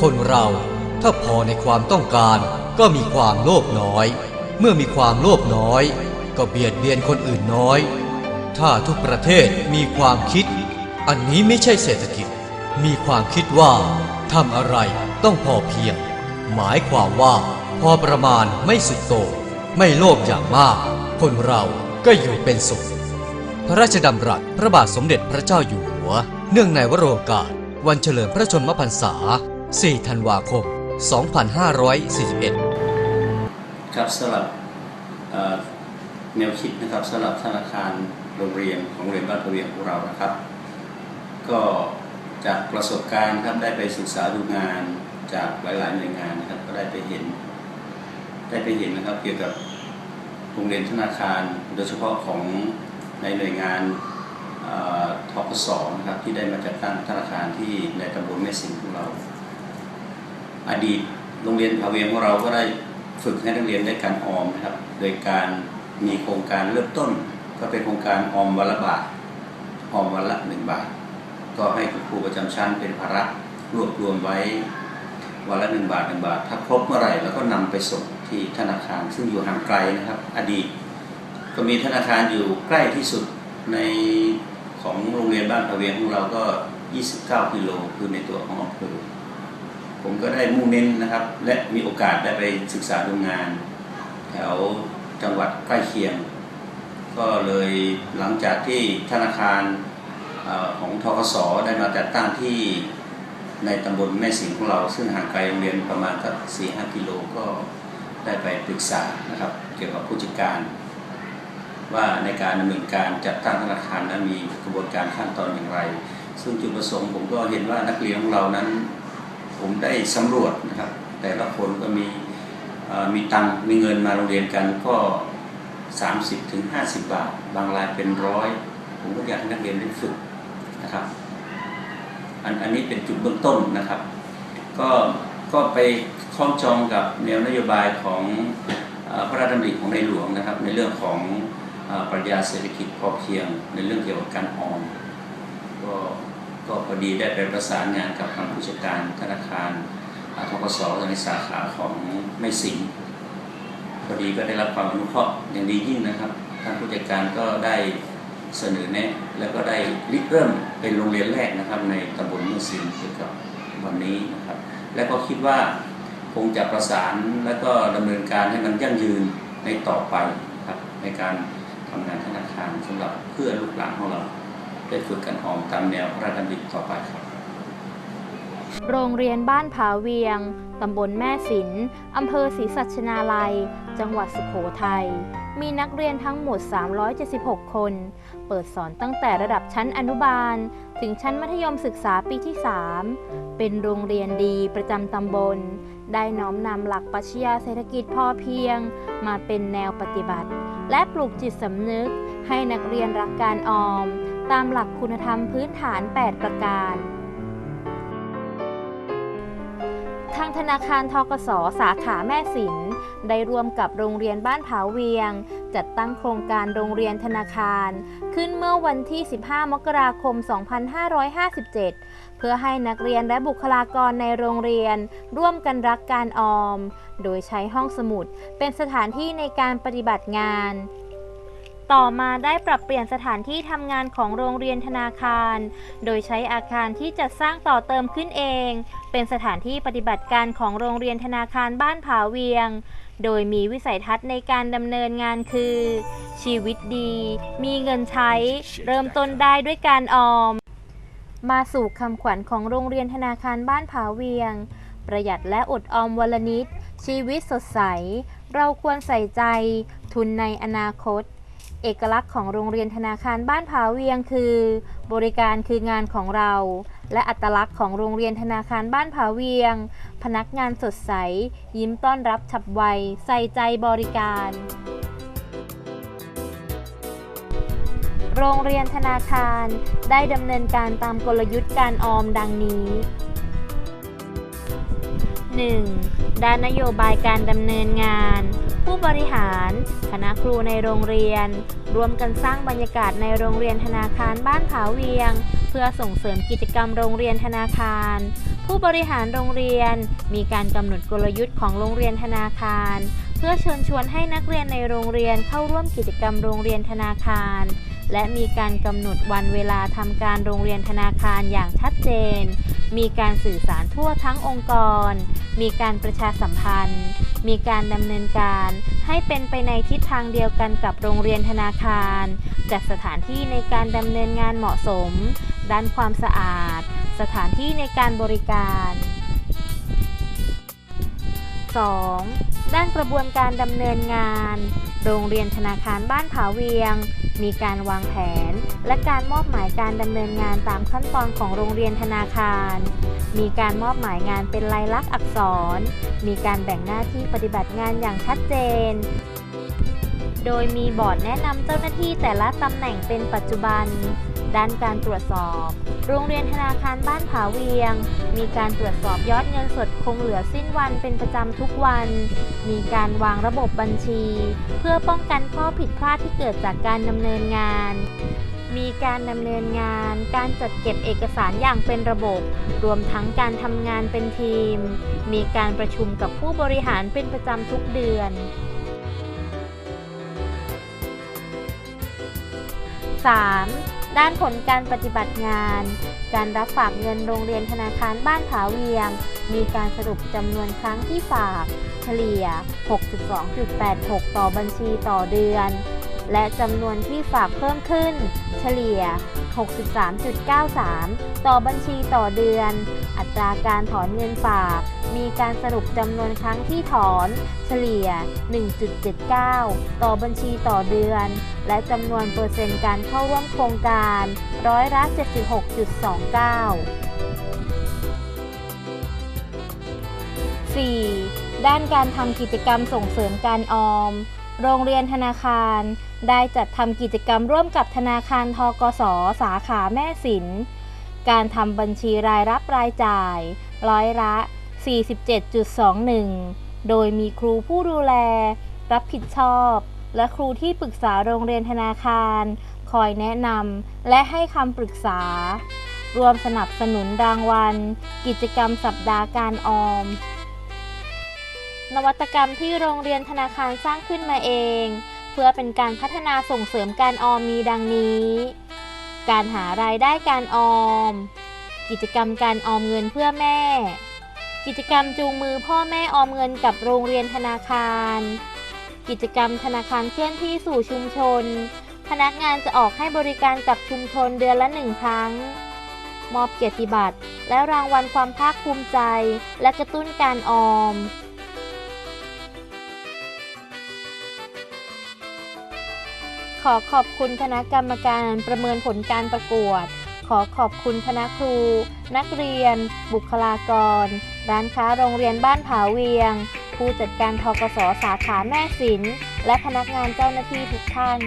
คนเราถ้าพอในความต้องการก็มีความโลภน้อย เมื่อมีความโลภน้อย ก็เบียดเบียนคนอื่นน้อย ถ้าทุกประเทศมีความคิด อันนี้ไม่ใช่เศรษฐกิจ มีความคิดว่าทำอะไรต้องพอเพียง หมายความว่าพอประมาณไม่สุดโต่งไม่โลภอย่างมาก คนเราก็อยู่เป็นสุข พระราชดำรัสพระบาทสมเด็จพระเจ้าอยู่หัว เนื่องในวโรกาส วันเฉลิมพระชนมพรรษา 4 ธันวาคม 2541 ครับสำหรับแนวคิดนะครับสำหรับธนาคารโรงเรียนของโรงเรียนบ้านพะเวียงของเรานะครับ ก็จากประสบการณ์ครับได้ไปศึกษาดูงานจากหลายๆหน่วยงานนะครับก็ได้ไปเห็น ได้ไปเห็นนะครับเกี่ยวกับโรงเรียนธนาคารโดยเฉพาะของในหน่วยงานเอ่อทกสนะครับที่ได้มาจัดตั้งธนาคารที่ในตำบลแม่สิงห์ของเรา อดีตโรงเรียนพาเวียงของเราก็ได้ฝึกให้นักเรียนได้การออมนะครับ โดยการมีโครงการเริ่มต้น ก็เป็นโครงการออมวันละบาทออมวันละหนึ่งบาท ก็ให้คุณครูประจำชั้นเป็นภาระรวบรวมไว้วันละหนึ่งบาทหนึ่งบาท ถ้าครบเมื่อไหร่แล้วก็นำไปส่งที่ธนาคารซึ่งอยู่ห่างไกลนะครับ อดีต ก็มีธนาคารอยู่ใกล้ที่สุดในของโรงเรียนบ้านพะเวียงของเราก็ 29 กิโลคือในตัวของอำเภอ ผมก็ได้มุ่งเน้นนะครับ และมีโอกาสได้ไปศึกษาดูงาน แถวจังหวัดใกล้เคียง ก็เลยหลังจากที่ธนาคารอของทกสได้มาจัดตั้งที่ในตำบลแม่สิงห์ของเรา ซึ่งห่างไกลโรงเรียนประมาณสักสี่ห้ากิโลก็ได้ไปปรึกษานะครับ เกี่ยวกับผู้จัดการ ว่าในการดำเนินการจัดตั้งธนาคารนั้นมีกระบวนการขั้นตอนอย่างไร ซึ่งจุดประสงค์ผมก็เห็นว่านักเรียนของเรานั้น ผมได้สำรวจนะครับ แต่ละคนก็มีมีตังมีเงินมาโรงเรียนกันก็ 30ถึง50บาท บางรายเป็นร้อยผมก็อยากให้นักเรียนได้ฝึกนะครับอันอันนี้เป็นจุดเบื้องต้นนะครับ ก็ก็ไปคล้องจองกับแนวนโยบายของอพระราชดำริของในหลวงนะครับ ในเรื่องของอปรัชญาเศรษฐกิจพอเพียง ในเรื่องเกี่ยวกับการออมก็ ก็พอดีได้ไปประสานงานกับทางผู้จัดการธนาคารทกสในสาขาของไม่สิงพอดีก็ได้รับความอนุเคราะห์อย่างดียิ่งนะครับ ทางผู้จัดการก็ได้เสนอแนะ แล้วก็ได้ริเริ่มเป็นโรงเรียนแรกนะครับ ในตำบลเมืองสิงเกี่ยวกับวันนี้นะครับ และก็คิดว่าคงจะประสานและก็ดำเนินการให้มันยั่งยืนในต่อไปครับในการทำงานธนาคารสำหรับเพื่อลูกหลานของเรา ได้ฝึกกันออมตามแนวพระราชดำริต่อไปครับ โรงเรียนบ้านผาเวียง ตำบลแม่สิน อำเภอศรีสัชนาลัย จังหวัดสุโขทัย มีนักเรียนทั้งหมด 376 คน เปิดสอนตั้งแต่ระดับชั้นอนุบาล ถึงชั้นมัธยมศึกษาปีที่ 3 เป็นโรงเรียนดีประจำตำบล ได้น้อมนำหลักปรัชญาเศรษฐกิจพอเพียง มาเป็นแนวปฏิบัติ และปลูกจิตสำนึกให้นักเรียนรักการออม ตามหลักคุณธรรมพื้นฐาน 8 ประการ ทางธนาคารทกสสาขาแม่สิน ได้รวมกับโรงเรียนบ้านผาเวียง จัดตั้งโครงการโรงเรียนธนาคาร ขึ้นเมื่อวันที่ 15 มกราคม 2557 เพื่อให้นักเรียนและบุคลากรในโรงเรียน ร่วมกันรักการออม โดยใช้ห้องสมุดเป็นสถานที่ในการปฏิบัติงาน ต่อมาได้ปรับเปลี่ยนสถานที่ทำงานของโรงเรียนธนาคาร โดยใช้อาคารที่จัดสร้างต่อเติมขึ้นเอง เป็นสถานที่ปฏิบัติการของโรงเรียนธนาคารบ้านผาเวียง โดยมีวิสัยทัศน์ในการดำเนินงานคือ ชีวิตดี มีเงินใช้ เริ่มต้นได้ด้วยการออม มาสู่คำขวัญของโรงเรียนธนาคารบ้านผาเวียง ประหยัดและอดออมวันละนิด ชีวิตสดใส เราควรใส่ใจ ทุนในอนาคต เอกลักษณ์ของโรงเรียนธนาคารบ้านผาเวียงคือ บริการคืองานของเรา และอัตลักษณ์ของโรงเรียนธนาคารบ้านผาเวียง พนักงานสดใส ยิ้มต้อนรับฉับไว ใส่ใจบริการ โรงเรียนธนาคารได้ดำเนินการตามกลยุทธ์การออมดังนี้ 1. ด้านนโยบายการดำเนินงาน ผู้บริหารคณะครูในโรงเรียน รวมกันสร้างบรรยากาศในโรงเรียนธนาคารบ้านผาเวียง เพื่อส่งเสริมกิจกรรมโรงเรียนธนาคาร ผู้บริหารโรงเรียน มีการกำหนดกลยุทธ์ของโรงเรียนธนาคาร เพื่อเชิญชวนให้นักเรียนในโรงเรียนเข้าร่วมกิจกรรมโรงเรียนธนาคาร และมีการกำหนดวันเวลาทำการโรงเรียนธนาคารอย่างชัดเจน มีการสื่อสารทั่วทั้งองค์กร มีการประชาสัมพันธ์ มีการดำเนินการให้เป็นไปในทิศทางเดียวกันกับโรงเรียนธนาคาร จัดสถานที่ในการดำเนินงานเหมาะสม ด้านความสะอาด สถานที่ในการบริการ 2. ด้านกระบวนการดำเนินงาน โรงเรียนธนาคารบ้านผาเวียง มีการวางแผน และการมอบหมายการดำเนินงานตามขั้นตอนของโรงเรียนธนาคาร มีการมอบหมายงานเป็นลายลักษณ์อักษร มีการแบ่งหน้าที่ปฏิบัติงานอย่างชัดเจน โดยมีบอร์ดแนะนำเจ้าหน้าที่แต่ละตำแหน่งเป็นปัจจุบัน ด้านการตรวจสอบ โรงเรียนธนาคารบ้านผาเวียง มีการตรวจสอบยอดเงินสดคงเหลือสิ้นวันเป็นประจำทุกวัน มีการวางระบบบัญชี เพื่อป้องกันข้อผิดพลาดที่เกิดจากการดำเนินงาน มีการดำเนินงาน การจัดเก็บเอกสารอย่างเป็นระบบ รวมทั้งการทำงานเป็นทีม มีการประชุมกับผู้บริหารเป็นประจำทุกเดือน 3. ด้านผลการปฏิบัติงาน การรับฝากเงินโรงเรียนธนาคารบ้านผาเวียง มีการสรุปจำนวนครั้งที่ฝาก เฉลี่ย 62.86 ต่อบัญชีต่อเดือน และจำนวนที่ฝากเพิ่มขึ้น เฉลี่ย 63.93 ต่อบัญชีต่อเดือน อัตราการถอนเงินฝาก มีการสรุปจำนวนครั้งที่ถอน เฉลี่ย 1.79 ต่อบัญชีต่อเดือน และจำนวนเปอร์เซ็นต์การเข้าร่วมโครงการ ร้อยละ 76.29 4. ด้านการทำกิจกรรมส่งเสริมการออม โรงเรียนธนาคาร ได้จัดทำกิจกรรมร่วมกับธนาคารทกสสาขาแม่สิน การทำบัญชีรายรับรายจ่าย ร้อยละ 47.21 โดยมีครูผู้ดูแล รับผิดชอบ และครูที่ปรึกษาโรงเรียนธนาคาร คอยแนะนำและให้คำปรึกษารวมสนับสนุนรางวัล กิจกรรมสัปดาห์การออม นวัตกรรมที่โรงเรียนธนาคารสร้างขึ้นมาเอง เพื่อเป็นการพัฒนาส่งเสริมการออมมีดังนี้ การหารายได้การออม กิจกรรมการออมเงินเพื่อแม่ กิจกรรมจูงมือพ่อแม่ออมเงินกับโรงเรียนธนาคาร กิจกรรมธนาคารเคลื่อนที่สู่ชุมชน พนักงานจะออกให้บริการกับชุมชนเดือนละหนึ่งครั้ง มอบเกียรติบัตรและรางวัลความภาคภูมิใจ และกระตุ้นการออม ขอขอบคุณคณะกรรมการประเมินผลการประกวด ขอขอบคุณคณะครู นักเรียน บุคลากร ร้านค้าโรงเรียนบ้านผาเวียง ผู้จัดการทกสสาขาแม่สิน และพนักงานเจ้าหน้าที่ทุกท่าน